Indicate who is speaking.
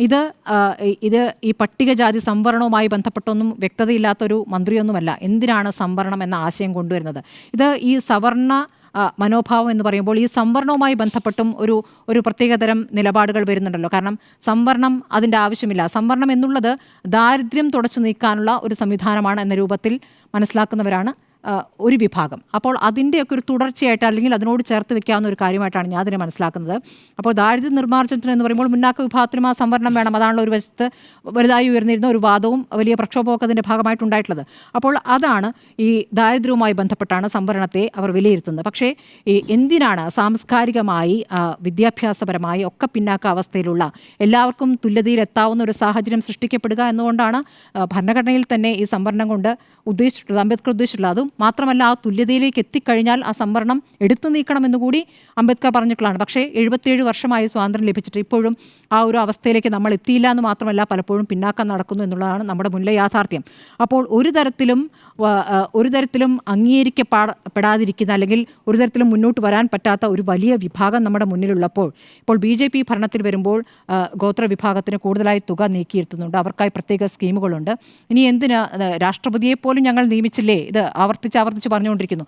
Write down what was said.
Speaker 1: ഇത് ഇത് ഈ പട്ടികജാതി സംവരണവുമായി ബന്ധപ്പെട്ടൊന്നും വ്യക്തതയില്ലാത്തൊരു മന്ത്രിയൊന്നുമല്ല. എന്തിനാണ് സംവരണം എന്ന ആശയം കൊണ്ടുവരുന്നത്? ഇത് ഈ സവർണ മനോഭാവം എന്ന് പറയുമ്പോൾ ഈ സംവരണവുമായി ബന്ധപ്പെട്ടും ഒരു ഒരു പ്രത്യേകതരം നിലപാടുകൾ വരുന്നുണ്ടല്ലോ. കാരണം സംവരണം അതിന്റെ ആവശ്യമില്ല. സംവരണം എന്നുള്ളത് ദാരിദ്ര്യം തുടച്ചു നീക്കാനുള്ള ഒരു സംവിധാനമാണ് എന്ന രൂപത്തിൽ മനസ്സിലാക്കുന്നവരാണ് ഒരു വിഭാഗം. അപ്പോൾ അതിന്റെയൊക്കെ ഒരു തുടർച്ചയായിട്ട് അല്ലെങ്കിൽ അതിനോട് ചേർത്ത് വെക്കാവുന്ന ഒരു കാര്യമായിട്ടാണ് ഞാൻ അതിനെ മനസ്സിലാക്കുന്നത്. അപ്പോൾ ദാരിദ്ര്യ നിർമ്മാർജനത്തിന് എന്ന് പറയുമ്പോൾ മുന്നാക്ക വിഭാഗത്തിനും ആ സംവരണം വേണം. അതാണല്ലോ ഒരു വശത്ത് വലുതായി ഉയർന്നിരുന്ന ഒരു വാദവും വലിയ പ്രക്ഷോഭമൊക്കെ അതിന്റെ ഭാഗമായിട്ടുണ്ടായിട്ടുള്ളത്. അപ്പോൾ അതാണ് ഈ ദാരിദ്ര്യവുമായി ബന്ധപ്പെട്ടാണ് സംവരണത്തെ അവർ വിലയിരുത്തുന്നത്. പക്ഷേ ഈ എന്തിനാണ് സാംസ്കാരികമായി വിദ്യാഭ്യാസപരമായി ഒക്കെ പിന്നാക്ക അവസ്ഥയിലുള്ള എല്ലാവർക്കും തുല്യതയിൽ എത്താവുന്ന ഒരു സാഹചര്യം സൃഷ്ടിക്കപ്പെടുക എന്നുകൊണ്ടാണ് ഭരണഘടനയിൽ തന്നെ ഈ സംവരണം കൊണ്ട് ഉദ്ദേശിച്ചിട്ടുള്ളത് അംബേദ്കർ ഉദ്ദേശിച്ചിട്ടുള്ളത്. അതും മാത്രമല്ല ആ തുല്യതയിലേക്ക് എത്തിക്കഴിഞ്ഞാൽ ആ സംവരണം എടുത്തു നീക്കണമെന്ന് കൂടി അംബേദ്കർ പറഞ്ഞിട്ടുള്ളതാണ്. പക്ഷേ എഴുപത്തിയേഴ് വർഷമായി സ്വാതന്ത്ര്യം ലഭിച്ചിട്ട് ഇപ്പോഴും ആ ഒരു അവസ്ഥയിലേക്ക് നമ്മൾ എത്തിയില്ല എന്ന് മാത്രമല്ല പലപ്പോഴും പിന്നാക്കം നടക്കുന്നു എന്നുള്ളതാണ് നമ്മുടെ മുന്നിലെ യാഥാർത്ഥ്യം. അപ്പോൾ ഒരു തരത്തിലും ഒരു തരത്തിലും അംഗീകരിക്കപ്പെടാതിരിക്കുന്ന അല്ലെങ്കിൽ ഒരു തരത്തിലും മുന്നോട്ട് വരാൻ പറ്റാത്ത ഒരു വലിയ വിഭാഗം നമ്മുടെ മുന്നിലുള്ളപ്പോൾ ഇപ്പോൾ ബി ജെ പി ഭരണത്തിൽ വരുമ്പോൾ ഗോത്ര വിഭാഗത്തിന് കൂടുതലായി തുക നീക്കിയിരുത്തുന്നുണ്ട്. അവർക്കായി പ്രത്യേക സ്കീമുകളുണ്ട്. ഇനി എന്തിനാ രാഷ്ട്രപതിയെ പോലും ഞങ്ങൾ നിയമിച്ചില്ലേ? ഇത് ആവർത്തിച്ച് ആവർത്തിച്ച് പറഞ്ഞുകൊണ്ടിരിക്കുന്നു.